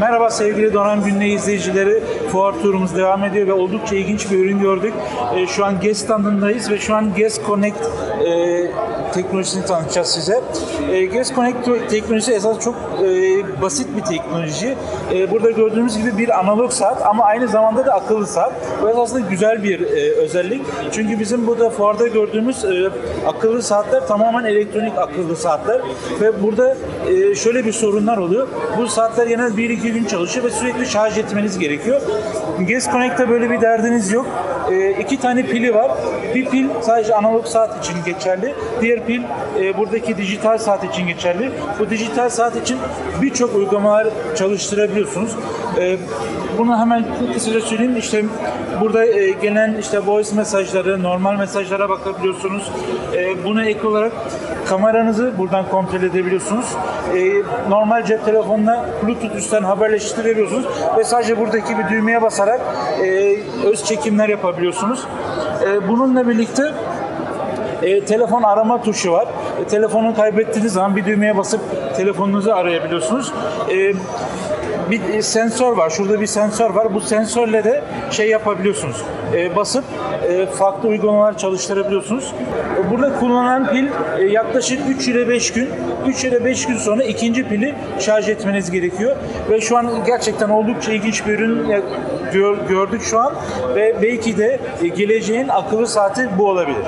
Merhaba sevgili Donan Günlüğü izleyicileri. Fuar turumuz devam ediyor ve oldukça ilginç bir ürün gördük. Ee, şu an GES standındayız ve şu an GES Connect e, teknolojisini tanıtacağız size. E, GES Connect te- teknolojisi esas çok e, basit bir teknoloji. E, burada gördüğünüz gibi bir analog saat ama aynı zamanda da akıllı saat. Bu esasında güzel bir e, özellik. Çünkü bizim burada fuarda gördüğümüz e, akıllı saatler tamamen elektronik akıllı saatler ve burada e, şöyle bir sorunlar oluyor. Bu saatler genel 1-2 gün çalışıyor ve sürekli şarj etmeniz gerekiyor. GES Connect'te böyle bir derdiniz yok. E, iki tane pili var. Bir pil sadece analog saat için geçerli. Diğer pil e, buradaki dijital saat için geçerli. Bu dijital saat için birçok uygulamalar çalıştırabiliyorsunuz. E, bunu hemen kısaca söyleyeyim. İşte burada e, gelen işte voice mesajları, normal mesajlara bakabiliyorsunuz. E, buna ek olarak kameranızı buradan kontrol edebiliyorsunuz. E, normal cep telefonuna Bluetooth haberleştirebiliyorsunuz ve sadece buradaki bir düğmeye basarak e, öz çekimler yapabiliyorsunuz. E, bununla birlikte e, telefon arama tuşu var. E, telefonu kaybettiğiniz zaman bir düğmeye basıp telefonunuzu arayabiliyorsunuz. E, bir e, sensör var. Şurada bir sensör var. Bu sensörle de şey yapabiliyorsunuz. E, basıp e, farklı uygulamalar çalıştırabiliyorsunuz. E, burada kullanılan pil e, yaklaşık 3 ile 5 gün. 3 ile 5 gün sonra ikinci pili şarj etmeniz gerekiyor. Ve şu an gerçekten oldukça ilginç bir ürün e, gör- gördük şu an. Ve belki de geleceğin akıllı saati bu olabilir.